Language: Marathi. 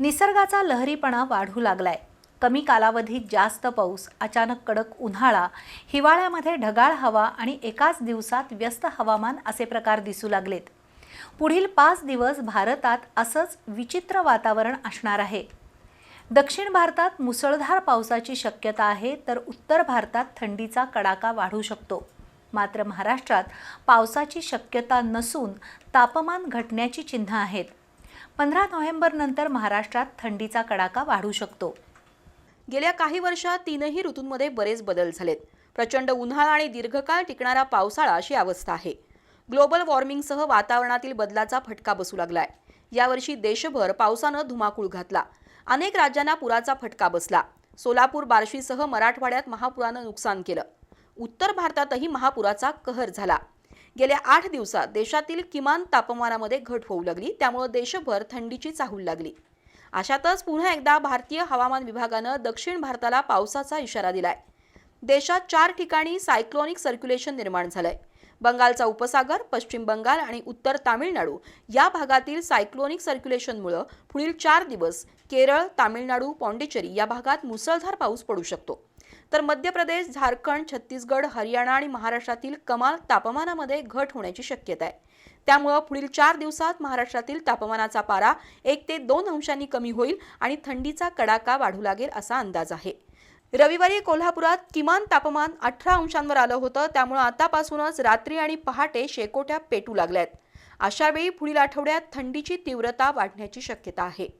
निसर्गाचा लहरीपणा वाढू लागलाय. कमी कालावधीत जास्त पाऊस अचानक कडक उन्हाळा हिवाळ्यामध्ये ढगाळ हवा आणि एकाच दिवसात व्यस्त हवामान असे प्रकार दिसू लागलेत. पुढील पाच दिवस भारतात असंच विचित्र वातावरण असणार आहे. दक्षिण भारतात मुसळधार पावसाची शक्यता आहे तर उत्तर भारतात थंडीचा कडाका वाढू शकतो. मात्र महाराष्ट्रात पावसाची शक्यता नसून तापमान घटण्याची चिन्ह आहेत. पंधरा नोव्हेंबरनंतर महाराष्ट्रात थंडीचा कडाका वाढू शकतो. गेल्या काही वर्षात तीनही ऋतूंमध्ये बरेच बदल झालेत. प्रचंड उन्हाळा आणि दीर्घकाळ टिकणारा पावसाळा अशी अवस्था आहे. ग्लोबल वॉर्मिंगसह वातावरणातील बदलाचा फटका बसू लागलाय. यावर्षी देशभर पावसानं धुमाकूळ घातला. अनेक राज्यांना पुराचा फटका बसला. सोलापूर बार्शीसह मराठवाड्यात महापुरानं नुकसान केलं. उत्तर भारतातही महापुराचा कहर झाला. गेल्या आठ दिवसात देशातील किमान तापमानामध्ये घट होऊ लागली त्यामुळे देशभर थंडीची चाहूल लागली. अशातच पुन्हा एकदा भारतीय हवामान विभागानं दक्षिण भारताला पावसाचा इशारा दिलाय. देशात चार ठिकाणी सायक्लोनिक सर्क्युलेशन निर्माण झालंय. बंगालचा उपसागर पश्चिम बंगाल आणि उत्तर तामिळनाडू या भागातील सायक्लोनिक सर्क्युलेशनमुळं पुढील चार दिवस केरळ तामिळनाडू पॉंडिचेरी या भागात मुसळधार पाऊस पडू शकतो. तर मध्य प्रदेश झारखंड छत्तीसगड हरियाणा आणि महाराष्ट्रातील कमाल तापमानामध्ये घट होण्याची शक्यता आहे. त्यामुळं पुढील चार दिवसात महाराष्ट्रातील तापमानाचा पारा एक ते दोन अंशांनी कमी होईल आणि थंडीचा कडाका वाढू लागेल असा अंदाज आहे. रविवारी कोल्हापुरात किमान तापमान अठरा अंशांवर आलं होतं. त्यामुळं आतापासूनच रात्री आणि पहाटे शेकोट्या पेटू लागल्यात. अशावेळी पुढील आठवड्यात थंडीची तीव्रता वाढण्याची शक्यता आहे.